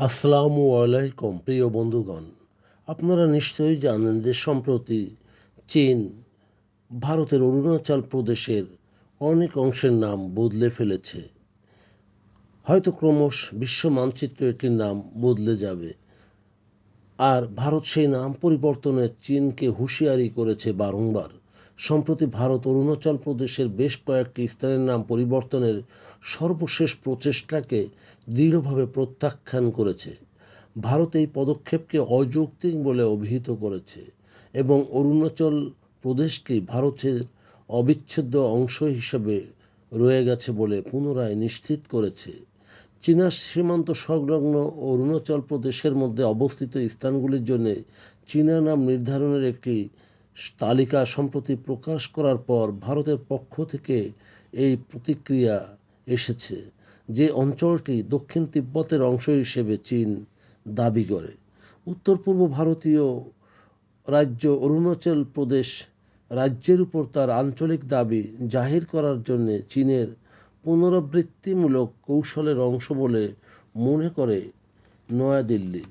আসসালামু আলাইকুম, প্রিয় বন্ধুগণ। আপনারা নিশ্চয়ই জানেন যে সম্প্রতি চীন ভারতের অরুণাচল প্রদেশের অনেক অংশের নাম বদলে ফেলেছে। হয়তো ক্রমশ বিশ্ব মানচিত্র এটির নাম বদলে যাবে। আর ভারত সেই নাম পরিবর্তনে চীনকে হুঁশিয়ারি করেছে বারংবার। সম্প্রতি ভারত অরুণাচল প্রদেশের বেশ কয়েকটি স্থানের নাম পরিবর্তনের সর্বশেষ প্রচেষ্টাকে দৃঢ়ভাবে প্রত্যাখ্যান করেছে। ভারত এই পদক্ষেপকে অযৌক্তিক বলে অভিহিত করেছে এবং অরুণাচল প্রদেশকে ভারতের অবিচ্ছেদ্য অংশ হিসেবে রয়ে গেছে বলে পুনরায় নিশ্চিত করেছে। চীনা সীমান্ত সংলগ্ন অরুণাচল প্রদেশের মধ্যে অবস্থিত স্থানগুলির জন্য চীনা নাম নির্ধারণের একটি তালিকা সম্প্রতি প্রকাশ করার পর ভারতের পক্ষ থেকে এই প্রতিক্রিয়া এসেছে যে অঞ্চলটি দক্ষিণ তিব্বতের অংশ হিসেবে চীন দাবি করে। উত্তর পূর্ব ভারতীয় রাজ্য অরুণাচল প্রদেশ রাজ্যের উপর তার আঞ্চলিক দাবি জাহির করার জন্য চীনের পুনরাবৃত্তিমূলক কৌশলের অংশ বলে মনে করে নয়াদিল্লি।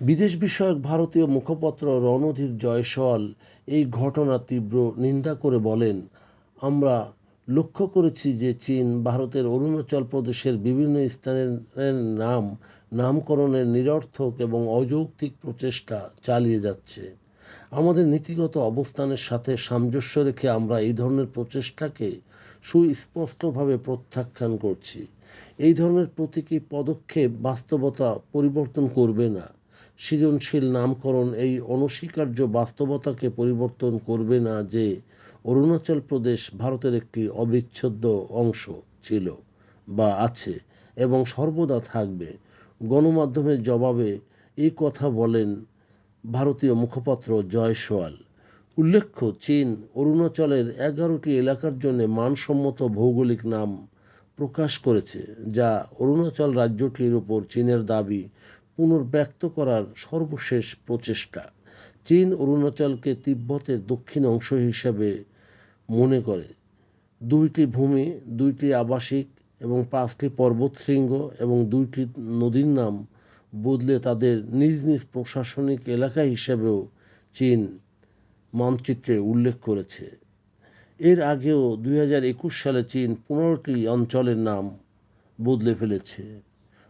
বিদেশ বিষয়ক ভারতীয় মুখপাত্র রণধীর জয়সওয়াল এই ঘটনা তীব্র নিন্দা করে বলেন, আমরা লক্ষ্য করেছি যে চীন ভারতের অরুণাচল প্রদেশের বিভিন্ন স্থানের নাম, নামকরণের নিরর্থক এবং অযৌক্তিক প্রচেষ্টা চালিয়ে যাচ্ছে। আমাদের নীতিগত অবস্থানের সাথে সামঞ্জস্য রেখে আমরা এই ধরনের প্রচেষ্টাকে সুস্পষ্টভাবে প্রত্যাখ্যান করছি। এই ধরনের প্রতীকী পদক্ষেপ বাস্তবতা পরিবর্তন করবে না। সৃজনশীল নামকরণ এই অনস্বীকার্য বাস্তবতাকে পরিবর্তন করবে না যে অরুণাচল প্রদেশ ভারতের একটি অবিচ্ছেদ্য অংশ ছিল বা আছে এবং সর্বদা থাকবে। গণমাধ্যমের জবাবে এই কথা বলেন ভারতীয় মুখপাত্র জয়সওয়াল উল্লেখ্য, চীন অরুণাচলের এগারোটি এলাকার জন্য মানসম্মত ভৌগোলিক নাম প্রকাশ করেছে, যা অরুণাচল রাজ্যটির উপর চীনের দাবি পুনর্ব্যক্ত করার সর্বশেষ প্রচেষ্টা। চীন অরুণাচলকে তিব্বতের দক্ষিণ অংশ হিসাবে মনে করে। দুইটি ভূমি, দুইটি আবাসিক এবং পাঁচটি পর্বতশৃঙ্গ এবং দুইটি নদীর নাম বদলে তাদের নিজ নিজ প্রশাসনিক এলাকা হিসেবেও চীন মানচিত্রে উল্লেখ করেছে। এর আগেও দুই হাজার একুশ সালে চীন পনেরোটি অঞ্চলের নাম বদলে ফেলেছে।